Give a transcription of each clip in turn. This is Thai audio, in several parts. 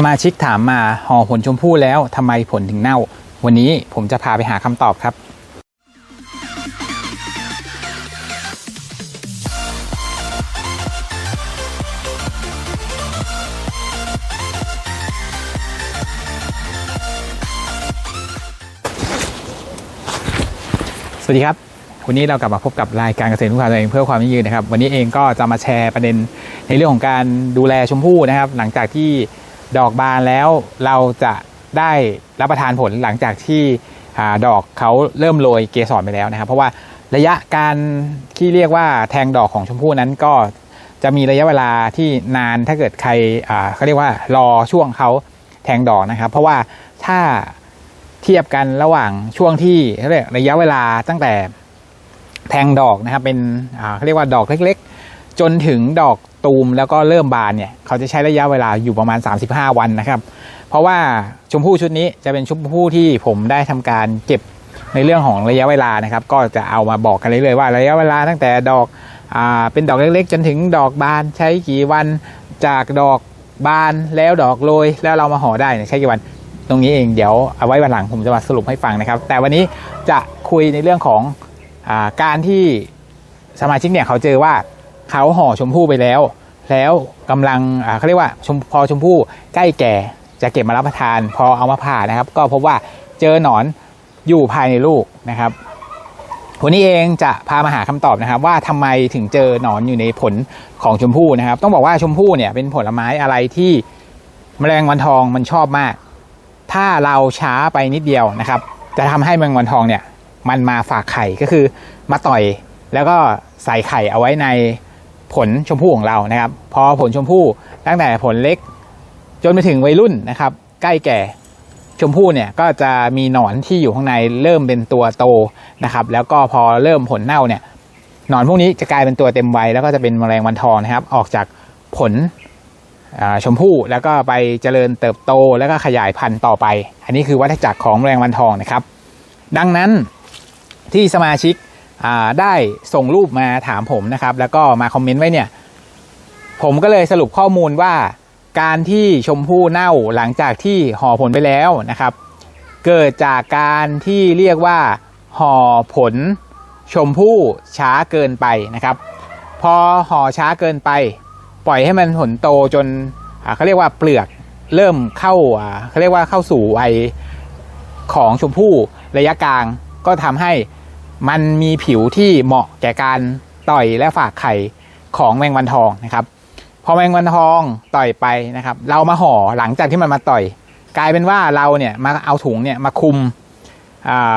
สมาชิกถามมาห่อผลชมพู่แล้วทำไมผลถึงเน่า วันนี้ผมจะพาไปหาคำตอบครับ สวัสดีครับ วันนี้เรากลับมาพบกับรายการเกษตรทุกขาตัวเองเพื่อความยั่งยืนนะครับ วันนี้เองก็จะมาแชร์ประเด็นในเรื่องของการดูแลชมพู่นะครับ หลังจากที่ ดอกบานแล้วเราจะได้รับประทานผลหลังจากที่อดอกเขาเริ่มโรยเกสรไปแล้วนะครับ เพราะว่าระยะการที่เรียกว่าแทงดอกของชมพู่นั้นก็จะมีระยะเวลาที่นานถ้าเกิดใครเขาเรียกว่ารอช่วงเขาแทงดอกนะครับ เพราะว่าถ้าเทียบกันระหว่างช่วงที่เขาเรียกระยะเวลาตั้งแต่แทงดอกนะครับเป็นเขาเรียกว่าดอกเล็ก ๆ จนถึงดอก ตูมแล้วก็เริ่มบานเนี่ยเขาจะใช้ระยะเวลาอยู่ประมาณ 35 วันนะครับ เพราะว่าชมพู่ชุดนี้จะเป็นชมพู่ที่ผมได้ทำการเก็บในเรื่องของระยะเวลานะครับ ก็จะเอามาบอกกันเรื่อยๆว่าระยะเวลาตั้งแต่ดอกอ่าเป็นดอกเล็กๆ จนถึงดอกบานใช้กี่วันจากดอกบานแล้วดอกโรยแล้วเรามาห่อได้ใช้กี่วันตรงนี้เองเดี๋ยวเอาไว้วันหลังผมจะมาสรุปให้ฟังนะครับ แต่วันนี้จะคุยในเรื่องของอการที่สมาชิกเนี่ยเขาเจอว่า เขาห่อชมพู่ไปแล้ว แล้วกำลังเขาเรียกว่าชมพอชมพู่ใกล้แก่จะเก็บมารับประทาน พอเอามาผ่านะครับ ก็พบว่าเจอหนอนอยู่ภายในลูกนะครับวันนี้เองจะพามาหาคำตอบนะครับ ว่าทำไมถึงเจอหนอนอยู่ในผลของชมพู่นะครับ ต้องบอกว่าชมพู่เนี่ยเป็นผลไม้อะไรที่แมลงวันทองมันชอบมาก ถ้าเราช้าไปนิดเดียวนะครับ จะทำให้แมลงวันทองเนี่ยมันมาฝากไข่ก็คือมาต่อยแล้วก็ใส่ไข่เอาไว้ใน ผลชมพู่ของเรานะครับ พอผลชมพู่ตั้งแต่ผลเล็ก จนไปถึงวัยรุ่นนะครับ ใกล้แก่ชมพู่เนี่ยก็จะมีหนอนที่อยู่ข้างในเริ่มเป็นตัวโตนะครับ แล้วก็พอเริ่มผลเน่าเนี่ยหนอนพวกนี้จะกลายเป็นตัวเต็มวัยแล้วก็จะเป็นแมลงวันทองนะครับ ออกจากผลชมพู่แล้วก็ไปเจริญเติบโตแล้วก็ขยายพันธุ์ต่อไป อันนี้คือวัฏจักรของแมลงวันทองนะครับ ดังนั้นที่สมาชิก ได้ส่งรูปมาถามผมนะครับ แล้วก็มาคอมเมนต์ไว้เนี่ย ผมก็เลยสรุปข้อมูลว่า การที่ชมพู่เน่าหลังจากที่ห่อผลไปแล้วนะครับ เกิดจากการที่เรียกว่าห่อผลชมพู่ช้าเกินไปนะครับ พอห่อช้าเกินไป ปล่อยให้มันผลโตจนเขาเรียกว่าเปลือกเริ่มเข้าเขาเรียกว่าเข้าสู่วัยของชมพู่ระยะกลางก็ทำให้ มันมีผิวที่เหมาะแก่การต่อยและฝากไข่ของแมงวันทองนะครับ พอแมงวันทองต่อยไปนะครับ เรามาห่อหลังจากที่มันมาต่อย กลายเป็นว่าเราเนี่ยมาเอาถุงเนี่ยมาคุม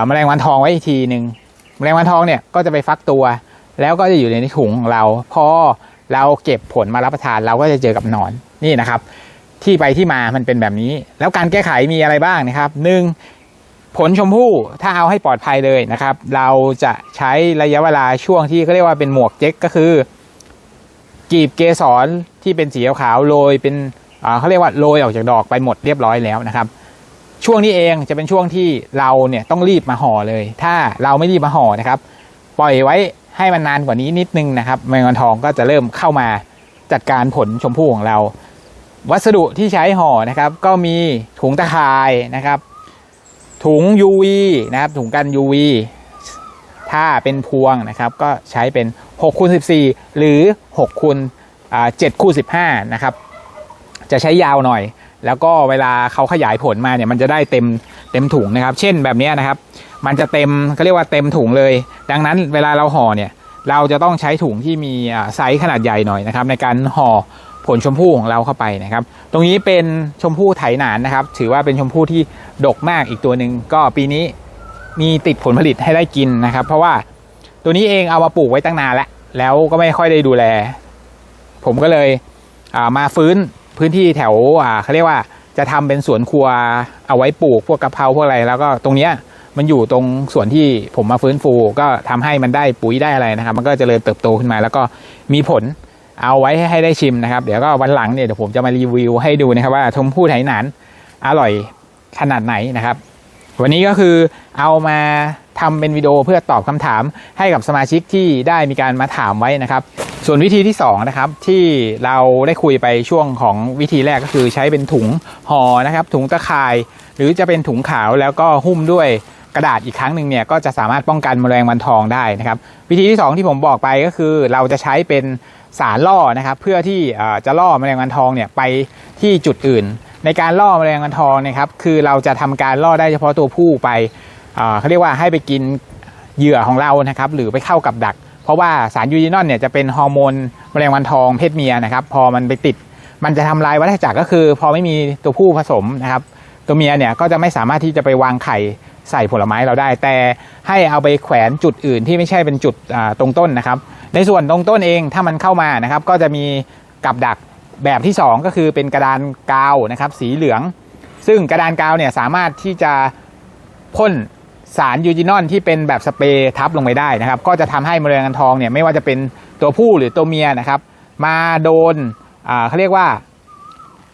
แมลงวันทองไว้อีกทีหนึ่งแมลงวันทองเนี่ยก็จะไปฟักตัว แล้วก็จะอยู่ในถุงของเรา พอเราเก็บผลมารับประทานเราก็จะเจอกับหนอนนี่นะครับ ที่ไปที่มามันเป็นแบบนี้ แล้วการแก้ไขมีอะไรบ้างนะครับหนึ่ง ผลชมพู่ถ้าเอาให้ปลอดภัยเลยนะครับ เราจะใช้ระยะเวลาช่วงที่เขาเรียกว่าเป็นหมวกเจ๊กก็คือ กีบเกสรที่เป็นสีขาวๆโรยเป็นเขาเรียกว่าโรยออกจากดอกไปหมดเรียบร้อยแล้วนะครับ ช่วงนี้เองจะเป็นช่วงที่เราเนี่ยต้องรีบมาห่อเลย ถ้าเราไม่รีบมาห่อนะครับ ปล่อยไว้ให้มันนานกว่านี้นิดนึงนะครับแมงวันทองก็จะเริ่มเข้ามาจัดการผลชมพู่ของเรา วัสดุที่ใช้ห่อนะครับ ก็มีถุงตะข่ายนะครับ ถุง UV นะครับถุงกัน UV ถ้าเป็นพวงนะครับก็ใช้เป็น6คูณ14 หรือ6คูณ7คูณ15 นะครับ จะใช้ยาวหน่อย แล้วก็เวลาเขาขยายผลมาเนี่ยมันจะได้เต็มเต็มถุงนะครับ เช่นแบบนี้นะครับ มันจะเต็มเขาเรียกว่าเต็มถุงเลย ดังนั้นเวลาเราห่อเนี่ยเราจะต้องใช้ถุงที่มีไซส์ขนาดใหญ่หน่อยนะครับในการห่อ ผลชมพู่ของเราเข้าไปนะครับ ตรงนี้เป็นชมพู่ไถหนานนะครับ ถือว่าเป็นชมพู่ที่ดกมากอีกตัวหนึ่งก็ปีนี้มีติดผลผลิตให้ได้กินนะครับ เพราะว่าตัวนี้เองเอามาปลูกไว้ตั้งนานแล้ว แล้วก็ไม่ค่อยได้ดูแล ผมก็เลยอ่ามาฟื้นพื้นที่แถวเขาเรียกว่าจะทำเป็นสวนครัวเอาไว้ปลูกพวกกะเพราพวกอะไร แล้วก็ตรงเนี้ยมันอยู่ตรงส่วนที่ผมมาฟื้นฟู ก็ทำให้มันได้ปุ๋ยได้อะไรนะครับ มันก็จเจริญเติบโตขึ้นมา แล้วก็มีผล เอาไว้ให้ได้ชิมนะครับ เดี๋ยวก็วันหลังเนี่ยเดี๋ยวผมจะมารีวิวให้ดูนะครับว่าชมพู่ไหหนานอร่อยขนาดไหนนะครับ วันนี้ก็คือเอามาทำเป็นวิดีโอเพื่อตอบคำถามให้กับสมาชิกที่ได้มีการมาถามไว้นะครับ ส่วนวิธีที่สองนะครับที่เราได้คุยไปช่วงของวิธีแรกก็คือใช้เป็นถุงห่อนะครับ ถุงตะข่าย หรือจะเป็นถุงขาวแล้วก็หุ้มด้วยกระดาษอีกครั้งหนึ่งเนี่ยก็จะสามารถป้องกันมแมลงวันทองได้นะครับ วิธีที่สองที่ผมบอกไปก็คือเราจะใช้เป็น สารล่อนะครับ เพื่อที่จะล่อแมลงวันทองเนี่ยไปที่จุดอื่น ในการล่อแมลงวันทองนะครับ คือเราจะทำการล่อได้เฉพาะตัวผู้ไปเขาเรียกว่าให้ไปกินเหยื่อของเรานะครับ หรือไปเข้ากับดัก เพราะว่าสารยูรินอลเนี่ยจะเป็นฮอร์โมนแมลงวันทองเพศเมียนะครับ พอมันไปติดมันจะทำลายวัฏจักรก็คือ พอไม่มีตัวผู้ผสมนะครับ ตัวเมียเนี่ยก็จะไม่สามารถที่จะไปวางไข่ใส่ผลไม้เราได้ แต่ให้เอาไปแขวนจุดอื่นที่ไม่ใช่เป็นจุดตรงต้นนะครับ ในส่วนตรงต้นเองถ้ามันเข้ามานะครับก็จะมีกับดักแบบที่ 2 ก็คือเป็นกระดานกาวนะครับสีเหลือง ซึ่งกระดานกาวเนี่ยสามารถที่จะพ่นสารยูจินอลที่เป็นแบบสเปรย์ทับลงไปได้นะครับ ก็จะทำให้แมลงวันทองเนี่ยไม่ว่าจะเป็นตัวผู้หรือตัวเมียนะครับ มาโดนเขาเรียกว่า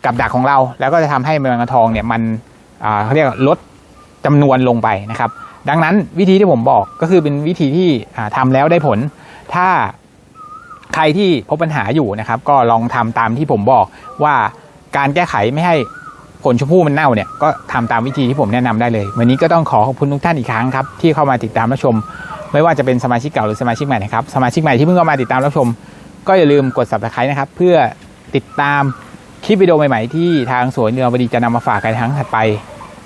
กับดักของเรา แล้วก็จะทำให้แมลงวันทองเนี่ยมันเขาเรียกลดจำนวนลงไปนะครับ ดังนั้นวิธีที่ผมบอกก็คือเป็นวิธีที่อ่าทำแล้วได้ผล ถ้าใครที่พบปัญหาอยู่นะครับ ก็ลองทำตามที่ผมบอกว่าการแก้ไขไม่ให้ผลชมพู่มันเน่าเนี่ยก็ทำตามวิธีที่ผมแนะนำได้เลย วันนี้ก็ต้องขอขอบคุณทุกท่านอีกครั้งครับ ที่เข้ามาติดตามรับชม ไม่ว่าจะเป็นสมาชิกเก่าหรือสมาชิกใหม่นะครับสมาชิกใหม่ที่เพิ่งเข้ามาติดตามรับชม ก็อย่าลืมกด subscribe นะครับ เพื่อติดตามคลิปวิดีโอใหม่ๆ ที่ทางสวนเรือวดีจะนำมาฝากกันในครั้งถัดไป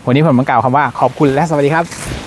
วันนี้ผมต้องกล่าวคำว่าขอบคุณและสวัสดีครับ